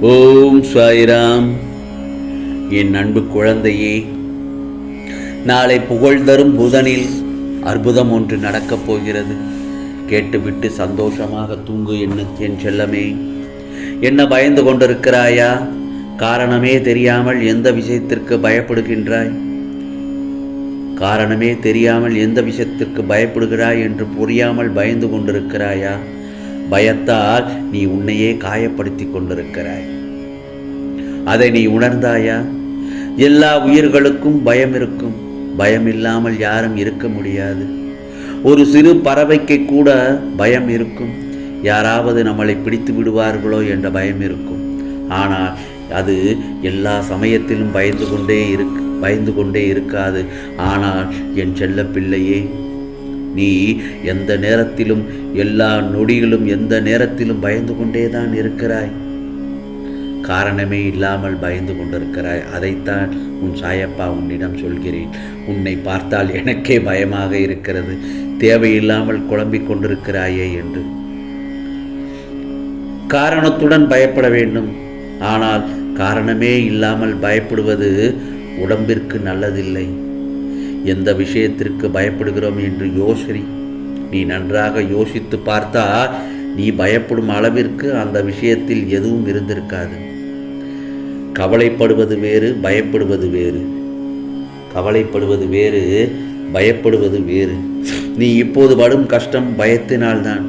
ஓம் சாய்ராம். என் அன்பு குழந்தையே நாளை புகழ் தரும் புதனில் அற்புதம் ஒன்று நடக்கப் போகிறது. கேட்டுவிட்டு சந்தோஷமாக தூங்கு என்ன என் செல்லமே. என்ன பயந்து கொண்டிருக்கிறாயா? காரணமே தெரியாமல் எந்த விஷயத்திற்கு பயப்படுகின்றாய்? காரணமே தெரியாமல் எந்த விஷயத்திற்கு பயப்படுகிறாய் என்று புரியாமல் பயந்து கொண்டிருக்கிறாயா? பயத்தால் நீ உன்னையே காயப்படுத்தி கொண்டிருக்கிறாய். அதை நீ உணர்ந்தாயா? எல்லா உயிர்களுக்கும் பயம் இருக்கும். பயம் இல்லாமல் யாரும் இருக்க முடியாது. ஒரு சிறு பறவைக்கு கூட பயம் இருக்கும். யாராவது நம்மளை பிடித்து விடுவார்களோ என்ற பயம் இருக்கும். ஆனால் அது எல்லா சமயத்திலும் பயந்து கொண்டே இருக்கு பயந்து கொண்டே இருக்காது. ஆனால் என் செல்ல பிள்ளையே நீ எந்த நேரத்திலும் எல்லா நொடிகளும் எந்த நேரத்திலும் பயந்து கொண்டே தான் இருக்கிறாய். காரணமே இல்லாமல் பயந்து கொண்டிருக்கிறாய். அதைத்தான் உன் சாயப்பா உன்னிடம் சொல்கிறேன். உன்னை பார்த்தால் எனக்கே பயமாக இருக்கிறது. தேவையில்லாமல் குழம்பிக் கொண்டிருக்கிறாயே என்று. காரணத்துடன் பயப்பட வேண்டும். ஆனால் காரணமே இல்லாமல் பயப்படுவது உடம்பிற்கு நல்லதில்லை. எந்த விஷயத்திற்கு பயப்படுகிறோம் என்று யோசரி நீ நன்றாக யோசித்து பார்த்தா நீ பயப்படும் அளவிற்கு அந்த விஷயத்தில் எதுவும் இருந்திருக்காது. கவலைப்படுவது வேறு பயப்படுவது வேறு. கவலைப்படுவது வேறு பயப்படுவது வேறு. நீ இப்போது படும் கஷ்டம் பயத்தினால்தான்.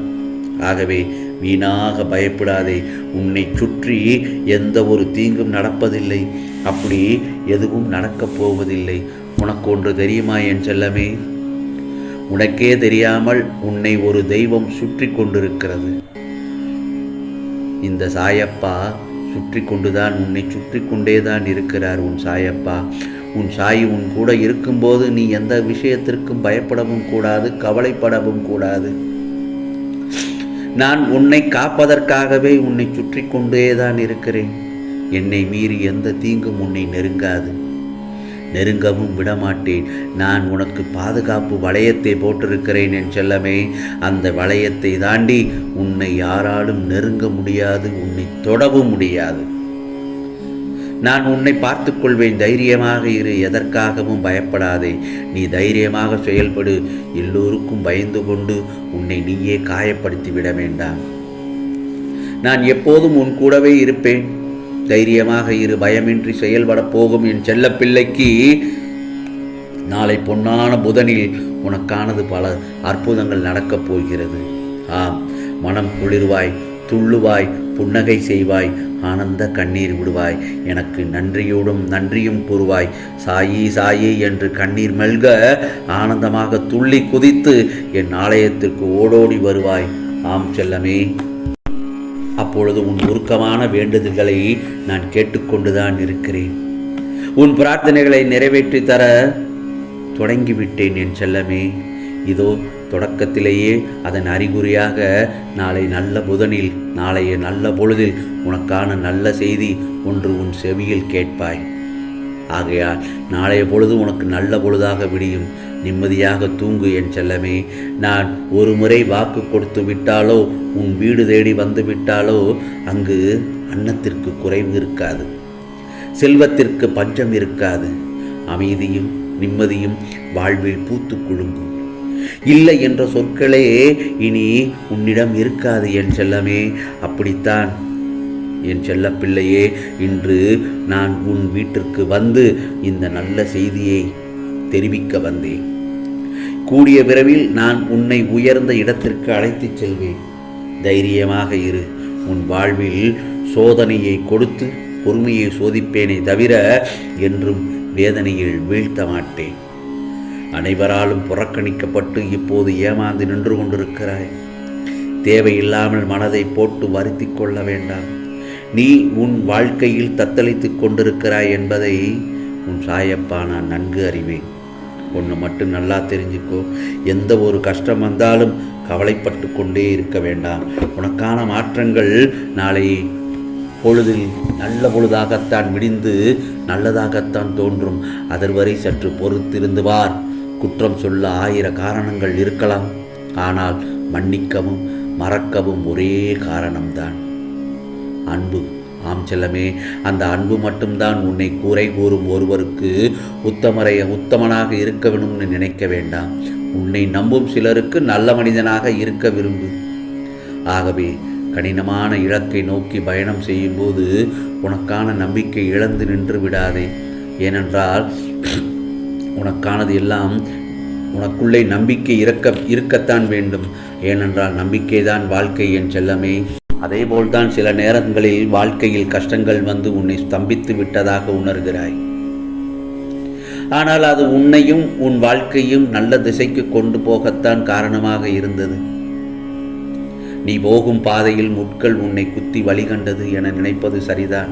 ஆகவே வீணாக பயப்படாதே. உன்னை சுற்றி எந்த ஒரு தீங்கும் நடப்பதில்லை. அப்படி எதுவும் நடக்கப் போவதில்லை. உனக்கு ஒன்று தெரியுமா என் செல்லமே? உனக்கே தெரியாமல் உன்னை ஒரு தெய்வம் சுற்றி கொண்டிருக்கிறது. இந்த சாயப்பா சுற்றி கொண்டுதான் உன்னை சுற்றி கொண்டேதான் இருக்கிறார் உன் சாயப்பா. உன் சாயி உன் கூட இருக்கும்போது நீ எந்த விஷயத்திற்கும் பயப்படவும் கூடாது கவலைப்படவும் கூடாது. நான் உன்னை காப்பதற்காகவே உன்னை சுற்றி கொண்டே தான் இருக்கிறேன். என்னை மீறி எந்த தீங்கும் உன்னை நெருங்காது. நெருங்கவும் விடமாட்டேன். நான் உனக்கு பாதுகாப்பு வளையத்தை போட்டிருக்கிறேன் என் செல்லமே. அந்த வளையத்தை தாண்டி உன்னை யாராலும் நெருங்க முடியாது உன்னை தொடவும் முடியாது. நான் உன்னை பார்த்து கொள்வேன். தைரியமாக இரு எதற்காகவும் பயப்படாதே. நீ தைரியமாக செயல்படு. எல்லோருக்கும் பயந்து கொண்டு உன்னை நீயே காயப்படுத்தி விட வேண்டாம். நான் எப்போதும் உன் கூடவே இருப்பேன். தைரியமாக இரு பயமின்றி செயல்பட போகும் என் செல்ல பிள்ளைக்கு நாளை பொன்னான புதனில் உனக்கானது பல அற்புதங்கள் நடக்கப் போகிறது. ஆம் மனம் குளிர்வாய் துள்ளுவாய் புன்னகை செய்வாய் ஆனந்த கண்ணீர் விடுவாய். எனக்கு நன்றியோடும் நன்றியும் கூறுவாய். சாயி சாயி என்று கண்ணீர் மெல்க ஆனந்தமாக துள்ளி குதித்து என் ஆலயத்திற்கு ஓடோடி வருவாய். ஆம் செல்லமே. அப்பொழுது உன் உருக்கமான வேண்டுதல்களை நான் கேட்டுக்கொண்டுதான் இருக்கிறேன். உன் பிரார்த்தனைகளை நிறைவேற்றி தர தொடங்கிவிட்டேன் என் செல்லமே. இதோ தொடக்கத்திலேயே அதன் அறிகுறியாக நாளை நல்ல புதனில் நாளைய நல்ல பொழுதில் உனக்கான நல்ல செய்தி ஒன்று உன் செவியில் கேட்பாய். ஆகையால் நாளைய பொழுது உனக்கு நல்ல பொழுதாக விடியும். நிம்மதியாக தூங்கு என் செல்லமே. நான் ஒரு முறை வாக்கு கொடுத்து விட்டாலோ உன் வீடு தேடி வந்து விட்டாலோ அங்கு அன்னத்திற்கு குறைவு இருக்காது. செல்வத்திற்கு பஞ்சம் இருக்காது. அமைதியும் நிம்மதியும் வாழ்வில் பூத்து குலுங்கும். இல்லை என்ற சொற்களே இனி உன்னிடம் இருக்காது என் செல்லமே. அப்படித்தான் என் செல்லப்பிள்ளையே இன்று நான் உன் வீட்டிற்கு வந்து இந்த நல்ல செய்தியை தெரிவிக்க வந்தேன். கூடிய விரைவில் நான் உன்னை உயர்ந்த இடத்திற்கு அழைத்துச் செல்வேன். தைரியமாக இரு. உன் வாழ்வில் சோதனையை கொடுத்து பொறுமையை சோதிப்பேனே தவிர என்றும் வேதனையில் வீழ்த்த மாட்டேன். அனைவராலும் புறக்கணிக்கப்பட்டு இப்போது ஏமாந்து நின்று கொண்டிருக்கிறாய். தேவையில்லாமல் மனதை போட்டு வருத்தி கொள்ள வேண்டாம். நீ உன் வாழ்க்கையில் தத்தளித்து கொண்டிருக்கிறாய் என்பதை உன் சாயப்பா நான் நன்கு அறிவேன். ஒன்று மட்டும் நல்லா தெரிஞ்சுக்கோ. எந்த ஒரு கஷ்டம் வந்தாலும் கவலைப்பட்டு கொண்டே இருக்க வேண்டாம். உனக்கான மாற்றங்கள் நாளை பொழுதில் நல்ல பொழுதாகத்தான் விடிந்து நல்லதாகத்தான் தோன்றும். அதர்வரை சற்று பொறுத்திருந்து வார். குற்றம் சொல்ல ஆயிர காரணங்கள் இருக்கலாம். ஆனால் மன்னிக்கவும் மறக்கவும் ஒரே காரணம்தான். அன்பு. ஆம் செல்லமே அந்த அன்பு மட்டும்தான் உன்னை குறை கூறும் ஒருவருக்கு உத்தமரைய உத்தமனாக இருக்க வேணும்னு நினைக்க வேண்டாம். உன்னை நம்பும் சிலருக்கு நல்ல மனிதனாக இருக்க விரும்பு. ஆகவே கடினமான இலக்கை நோக்கி பயணம் செய்யும்போது உனக்கான நம்பிக்கை இழந்து நின்று விடாதே. ஏனென்றால் உனக்கானது எல்லாம் உனக்குள்ளே நம்பிக்கை இருக்க இருக்கத்தான் வேண்டும். ஏனென்றால் நம்பிக்கைதான் வாழ்க்கை என் செல்லமே. அதேபோல்தான் சில நேரங்களில் வாழ்க்கையில் கஷ்டங்கள் வந்து உன்னை ஸ்தம்பித்து விட்டதாக உணர்கிறாய். ஆனால் அது உன்னையும் உன் வாழ்க்கையும் நல்ல திசைக்கு கொண்டு போகத்தான் காரணமாக இருந்தது. நீ போகும் பாதையில் முட்கள் உன்னை குத்தி வழிகண்டது என நினைப்பது சரிதான்.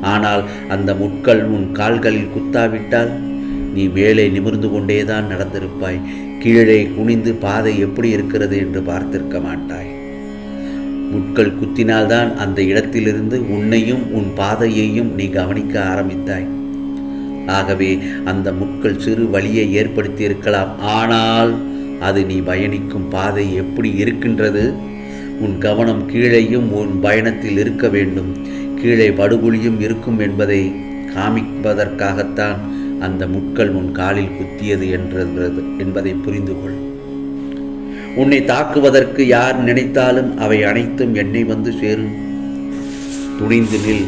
ஆனால் அந்த முட்கள் உன் கால்களில் குத்தாவிட்டால் நீ மேலே நிமிர்ந்து கொண்டேதான் நடந்திருப்பாய். கீழே குனிந்து பாதை எப்படி இருக்கிறது என்று பார்த்திருக்க மாட்டாய். முட்கள் குத்தினால்தான் அந்த இடத்திலிருந்து உன்னையும் உன் பாதையையும் நீ கவனிக்க ஆரம்பித்தாய். ஆகவே அந்த முட்கள் சிறு வழியை ஏற்படுத்தி இருக்கலாம் ஆனால் அது நீ பயணிக்கும் பாதை எப்படி இருக்கின்றது? உன் கவனம் கீழேயும் உன் பயணத்தில் இருக்க வேண்டும். கீழே படுகொலியும் இருக்கும் என்பதை காமிப்பதற்காகத்தான் அந்த முட்கள் உன் காலில் குத்தியது என்றது என்பதை புரிந்து கொள் உன்னை தாக்குவதற்கு யார் நினைத்தாலும் அவை அனைத்தும் என்னை வந்து சேரும் துணிந்து நில்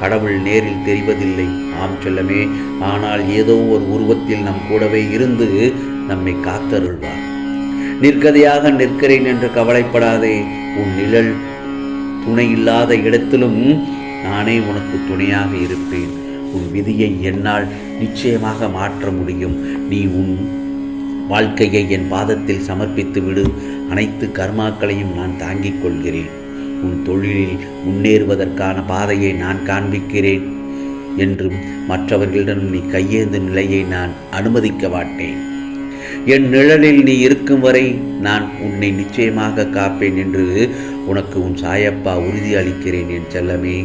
கடவுள் நேரில் தெரிவதில்லை. ஆம் செல்லமே ஆனால் ஏதோ ஒரு உருவத்தில் நம் கூடவே இருந்து நம்மை காத்தருள்வார். நிற்கதையாக நிற்கிறேன் என்று கவலைப்படாதே உன் நிழல் துணை இல்லாத இடத்திலும் நானே உனக்கு துணையாக இருப்பேன். உன் விதியை என்னால் நிச்சயமாக மாற்ற முடியும். நீ உன் வாழ்க்கையை என் பாதத்தில் சமர்ப்பித்து விடு. அனைத்து கர்மாக்களையும் நான் தாங்கிக் கொள்கிறேன். உன் தொழிலில் முன்னேறுவதற்கான பாதையை நான் காண்பிக்கிறேன் என்றும் மற்றவர்களிடம் நீ கையேந்தும் நிலையை நான் அனுமதிக்க மாட்டேன். என் நிழலில் நீ இருக்கும் வரை நான் உன்னை நிச்சயமாக காப்பேன் என்று உனக்கு உன் சாயப்பா உறுதி அளிக்கிறேன் என் செல்லமே.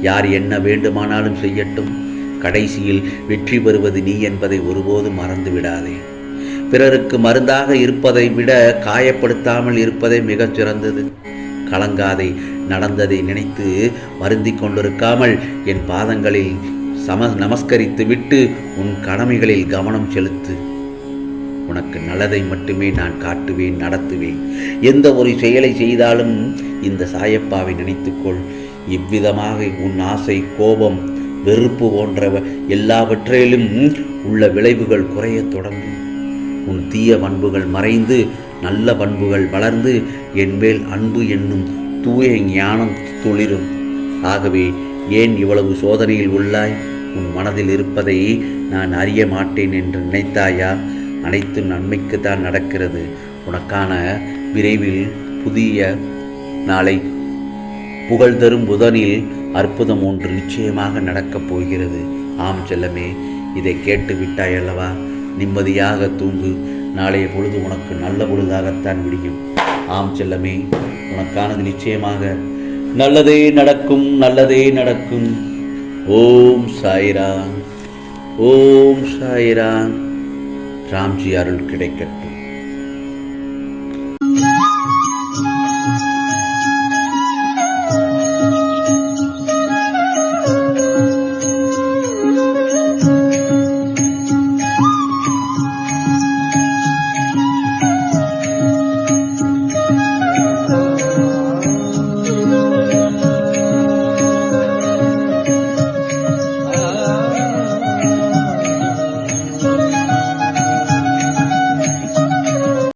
யார் என்ன வேண்டுமானாலும் செய்யட்டும். கடைசியில் வெற்றி பெறுவது நீ என்பதை ஒருபோதும் மறந்து விடாதே பிறருக்கு மருந்தாக இருப்பதை விட காயப்படுத்தாமல் இருப்பதே மிகச் சிறந்தது. கலங்காதை நடந்ததை நினைத்து வருந்திக் கொண்டிருக்காமல் என் பாதங்களில் சம நமஸ்கரித்து விட்டு உன் கடமைகளில் கவனம் செலுத்து. உனக்கு நல்லதை மட்டுமே நான் காட்டுவேன் நடத்துவேன். எந்த ஒரு செயலை செய்தாலும் இந்த சாயப்பாவை நினைத்துக்கொள். இவ்விதமாக உன் ஆசை கோபம் வெறுப்பு போன்ற எல்லாவற்றிலும் உள்ள விளைவுகள் குறையத் தொடங்கும். உன் தீய பண்புகள் மறைந்து நல்ல பண்புகள் வளர்ந்து என்மேல் அன்பு என்னும் தூய ஞானம் துளிரும். ஆகவே ஏன் இவ்வளவு சோதனையில் உள்ளாய்? உன் மனதில் இருப்பதை நான் அறிய மாட்டேன் என்று நினைத்தாயா? அனைத்து நன்மைக்கு தான் நடக்கிறது. உனக்கான விரைவில் புதிய நாளை புகழ் தரும் புதனில் அற்புதம் ஒன்று நிச்சயமாக நடக்கப் போகிறது. ஆம் செல்லமே இதை கேட்டு விட்டாய் அல்லவா நிம்மதியாக தூங்கு. நாளைய பொழுது உனக்கு நல்ல பொழுதாகத்தான் விடியும் ஆம் செல்லமே உனக்கானது நிச்சயமாக நல்லதே நடக்கும் நல்லதே நடக்கும். ஓம் சாய்ராம் ஓம் சாய்ராம். ராம்ஜி அருள் கிடைக்கட்டும்.